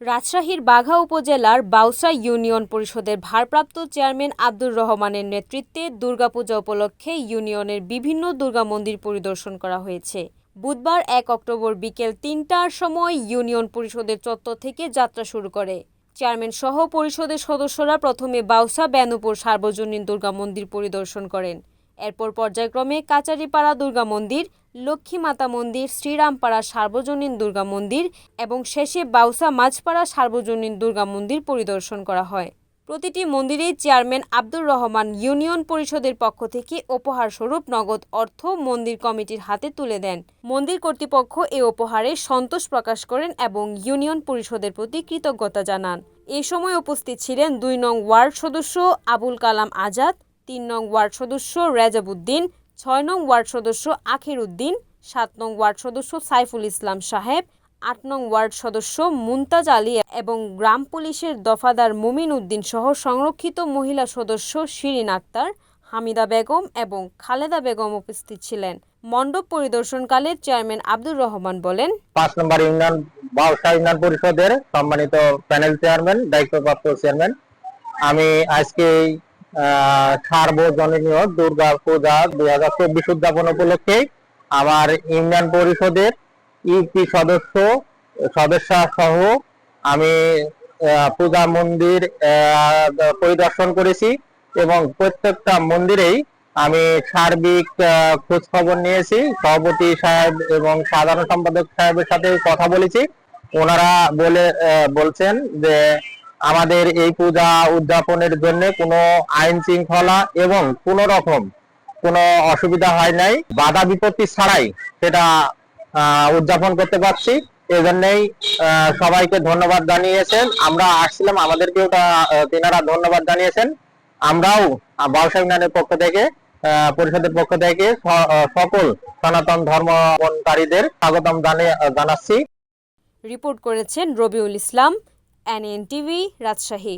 রাজশাহীর বাঘা উপজেলার বাউসা ইউনিয়ন পরিষদের ভারপ্রাপ্ত চেয়ারম্যান আব্দুর রহমানের নেতৃত্বে দুর্গাপূজা উপলক্ষে ইউনিয়নের বিভিন্ন দুর্গা মন্দির পরিদর্শন করা হয়েছে। বুধবার এক অক্টোবর বিকেল তিনটার সময় ইউনিয়ন পরিষদের চত্বর থেকে যাত্রা শুরু করে। চেয়ারম্যান সহ পরিষদের সদস্যরা প্রথমে বাউসা, বেনুপুর, সার্বজনীন দুর্গা মন্দির পরিদর্শন করেন। এরপর পর্যায়ক্রমে কাচারিপাড়া দুর্গা মন্দির লক্ষ্মী মাতা মন্দির, শ্রীরামপাড়া সার্বজনীন দুর্গা মন্দির এবং শেষে বাউসা মাঝপাড়া সার্বজনীন দুর্গা মন্দির পরিদর্শন করা হয়। প্রতিটি মন্দিরেই চেয়ারম্যান আব্দুর রহমান ইউনিয়ন পরিষদের পক্ষ থেকে উপহার স্বরূপ নগদ অর্থ মন্দির কমিটির হাতে তুলে দেন। মন্দির কর্তৃপক্ষ এ উপহারে সন্তোষ প্রকাশ করেন এবং ইউনিয়ন পরিষদের প্রতি কৃতজ্ঞতা জানান। এ সময় উপস্থিত ছিলেন দুই নং ওয়ার্ড সদস্য আবুল কালাম আজাদ, তিন নং ওয়ার্ড সদস্য রেজাবুদ্দিন ছয় নং ওয়ার্ড সদস্য আখির উদ্দিন, সাত নং ওয়ার্ড সদস্য সাইফুল ইসলাম সাহেব, আট নং ওয়ার্ড সদস্য মুমতাজ আলী এবং গ্রাম পুলিশের দফাদার মুমিন উদ্দিন সহ সংরক্ষিত মহিলা সদস্য শিরিন আক্তার, হামিদা বেগম এবং খালেদা বেগম উপস্থিত ছিলেন। মণ্ডপ পরিদর্শনকালে চেয়ারম্যান আব্দুর রহমান বলেন, পাঁচ নম্বর ইউনিয়ন বাউসা ইউনিয়ন পরিষদের সম্মানিত প্যানেল চেয়ারম্যান, দায়িত্বপ্রাপ্ত চেয়ারম্যান। আমি আজকে সার্বজনীন দুর্গা পূজা দুই হাজার চব্বিশ উদযাপন উপলক্ষে আমার ইউনিয়ন পরিষদের ইউপি সদস্য সদস্য সহ আমি পূজা মন্দির পরিদর্শন করেছি এবং প্রত্যেকটা মন্দিরেই আমি সার্বিক খোঁজ খবর নিয়েছি। সভাপতি সাহেব এবং সাধারণ সম্পাদক সাহেবের সাথে কথা বলেছি। ওনারা বলে বলছেন যে আমাদের এই পূজা উদযাপনের জন্য কোনো আইন শৃঙ্খলা এবং কোনো রকম কোনো অসুবিধা হয় নাই। বাধা বিপত্তি ছাড়াই সেটা উদযাপন করতে পারছি। এজন্যই সবাইকে ধন্যবাদ জানিয়েছেন। আমরা আসছিলাম আমাদেরকেও তা- আহ, তেনারা ধন্যবাদ জানিয়েছেন। আমরাও আহ, বাউসা ইউনিয়নের পক্ষ থেকে পরিষদের পক্ষ থেকে সকল সনাতন ধর্মকারীদের স্বাগতম জানাচ্ছি। রিপোর্ট করেছেন রবিউল ইসলাম। NN TV Rajshahi.